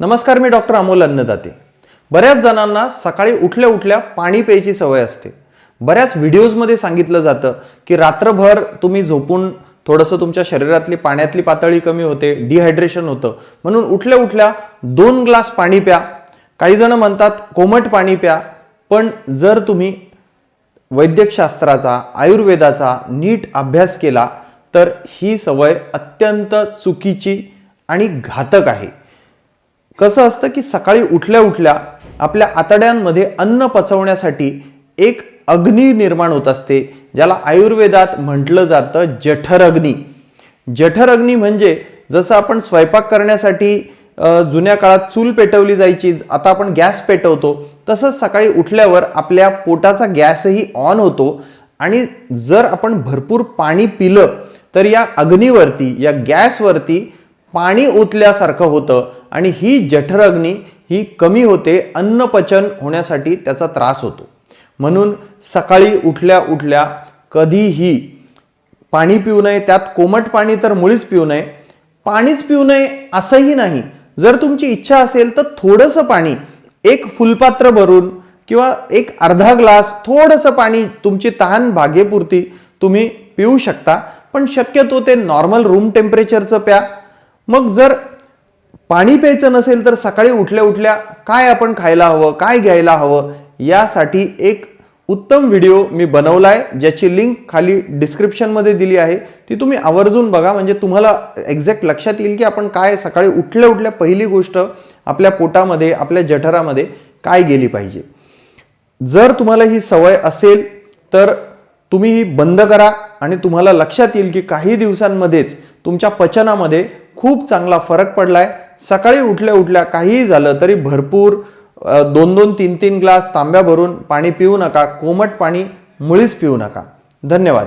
नमस्कार मी डॉक्टर अमोल अन्नदाते. बऱ्याच जणांना सकाळी उठल्या उठल्या पाणी प्यायची सवय असते. बऱ्याच व्हिडिओजमध्ये सांगितलं जातं की रात्रभर तुम्ही झोपून थोडंसं तुमच्या शरीरातली पाण्यातली पातळी कमी होते डिहायड्रेशन होतं. म्हणून उठल्या उठल्या दोन ग्लास पाणी प्या. काही जण म्हणतात कोमट पाणी प्या. पण जर तुम्ही वैद्यकशास्त्राचा आयुर्वेदाचा नीट अभ्यास केला तर ही सवय अत्यंत चुकीची आणि घातक आहे. कसं असतं की सकाळी उठल्या उठल्या आपल्या आतड्यांमध्ये अन्न पचवण्यासाठी एक अग्नी निर्माण होत असते ज्याला आयुर्वेदात म्हटलं जातं जठरअग्नी जठरअग्नी म्हणजे जसं आपण स्वयंपाक करण्यासाठी जुन्या काळात चूल पेटवली जायची आता आपण गॅस पेटवतो तसंच सकाळी उठल्यावर आपल्या पोटाचा गॅसही ऑन होतो आणि जर आपण भरपूर पाणी पिलं तर या अग्नीवरती या गॅसवरती पाणी ओतल्यासारखं होतं. आणि ही जठर अग्नी ही कमी होते अन्नपचन होण्यासाठी त्याचा त्रास होतो. म्हणून सकाळी उठल्या उठल्या कधीही पाणी पिऊ नये त्यात कोमट पाणी तर मुळीच पिऊ नये पाणीच पिऊ नये असंही नाही. जर तुमची इच्छा असेल तर थोडंसं पाणी एक फुलपात्र भरून किंवा एक अर्धा ग्लास थोडंसं पाणी तुमची तहान भागेपुरती तुम्ही पिऊ शकता. पण शक्यतो ते नॉर्मल रूम टेम्परेचरचं प्या. मग जर पाणी प्यायचं नसेल तर सकाळी उठल्या उठल्या काय आपण खायला हवं काय घ्यायला हवं यासाठी एक उत्तम व्हिडिओ मी बनवलाय ज्याची लिंक खाली डिस्क्रिप्शनमध्ये दिली आहे. ती तुम्ही आवर्जून बघा म्हणजे तुम्हाला एक्झॅक्ट लक्षात येईल की आपण काय सकाळी उठल्या उठल्या पहिली गोष्ट आपल्या पोटामध्ये आपल्या जठरामध्ये काय गेली पाहिजे. जर तुम्हाला ही सवय असेल तर तुम्ही ही बंद करा आणि तुम्हाला लक्षात येईल की काही दिवसांमध्येच तुमच्या पचनामध्ये खूप चांगला फरक पडलाय. सकाळी उठल्या उठल्या काहीही झालं तरी भरपूर दोन दोन तीन तीन ग्लास तांब्या भरून पाणी पिऊ नका. कोमट पाणी मुळीच पिऊ नका. धन्यवाद.